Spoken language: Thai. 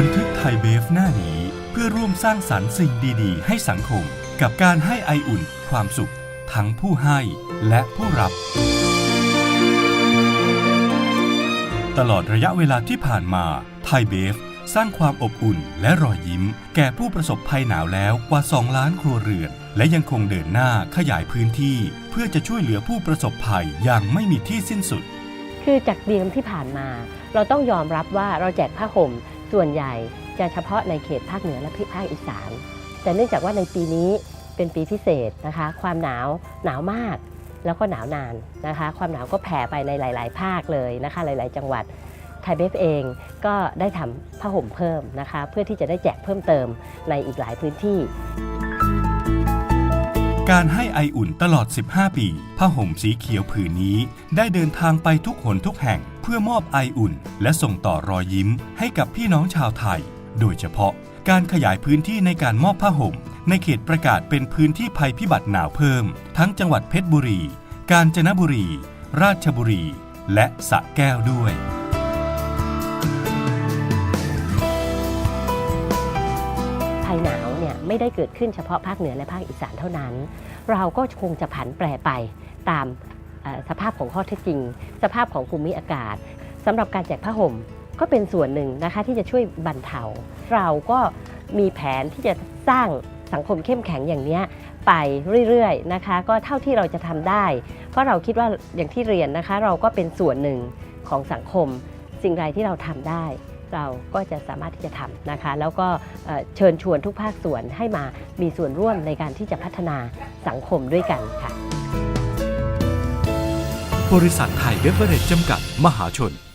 บันทึกไทยเบฟหน้านี้ เพื่อร่วมสร้างสรรค์สิ่งดีๆ ให้สังคม กับการให้ไออุ่น ความสุข ทั้งผู้ให้และผู้รับ ตลอดระยะเวลาที่ผ่านมาไทยเบฟสร้างความอบอุ่นและรอยยิ้ม แก่ผู้ประสบภัยหนาวแล้วกว่า 2 ล้านครัวเรือน และยังคงเดินหน้าขยายพื้นที่ เพื่อจะช่วยเหลือผู้ประสบภัยอย่างไม่มีที่สิ้นสุด คือจากเดิมที่ผ่านมา เราต้องยอมรับว่าเราแจกผ้าห่มส่วนใหญ่จะเฉพาะในเขตภาคเหนือและภาคอีสาน แต่เนื่องจากว่าในปีนี้เป็นปีพิเศษนะคะ ความหนาวหนาวมากแล้วก็หนาวนานนะคะ ความหนาวก็แผ่ไปในหลาย ๆ ภาคเลยนะคะ หลาย ๆ จังหวัดไทยเบฟเองก็ได้ทำผ้าห่มเพิ่มนะคะ เพื่อที่จะได้แจกเพิ่มเติมในอีกหลายพื้นที่ การให้ไออุ่นตลอด 15 ปีผ้าห่มสีเขียวผืนนี้ ได้เดินทางไปทุกหนทุกแห่ง เพื่อมอบไออุ่น และส่งต่อรอยยิ้มให้กับพี่น้องชาวไทย โดยเฉพาะการขยายพื้นที่ในการมอบผ้าห่ม ในเขตประกาศเป็นพื้นที่ภัยพิบัติหนาวเพิ่ม ทั้งจังหวัดเพชรบุรี กาญจนบุรี ราชบุรี และสระแก้วด้วย ภัยหนาวเนี่ยไม่ได้เกิดขึ้นเฉพาะภาคเหนือและภาคอีสานเท่านั้น เราก็คงจะผันแปรไปตามสภาพของข้อเท็จจริง สภาพของภูมิอากาศสำหรับการแจกผ้าห่มก็เป็นส่วนหนึ่งนะคะที่จะช่วยบรรเทา เราก็มีแผนที่จะสร้างสังคมเข้มแข็งอย่างนี้ไปเรื่อยๆนะคะ ก็เท่าที่เราจะทำได้ เพราะเราคิดว่าอย่างที่เรียนนะคะ เราก็เป็นส่วนหนึ่งของสังคม สิ่งใดที่เราทำได้ เราก็จะสามารถที่จะทำนะคะ แล้วก็เชิญชวนทุกภาคส่วนให้มามีส่วนร่วมในการที่จะพัฒนาสังคมด้วยกันค่ะ บริษัทไทยเบเวอเรจจำกัด มหาชน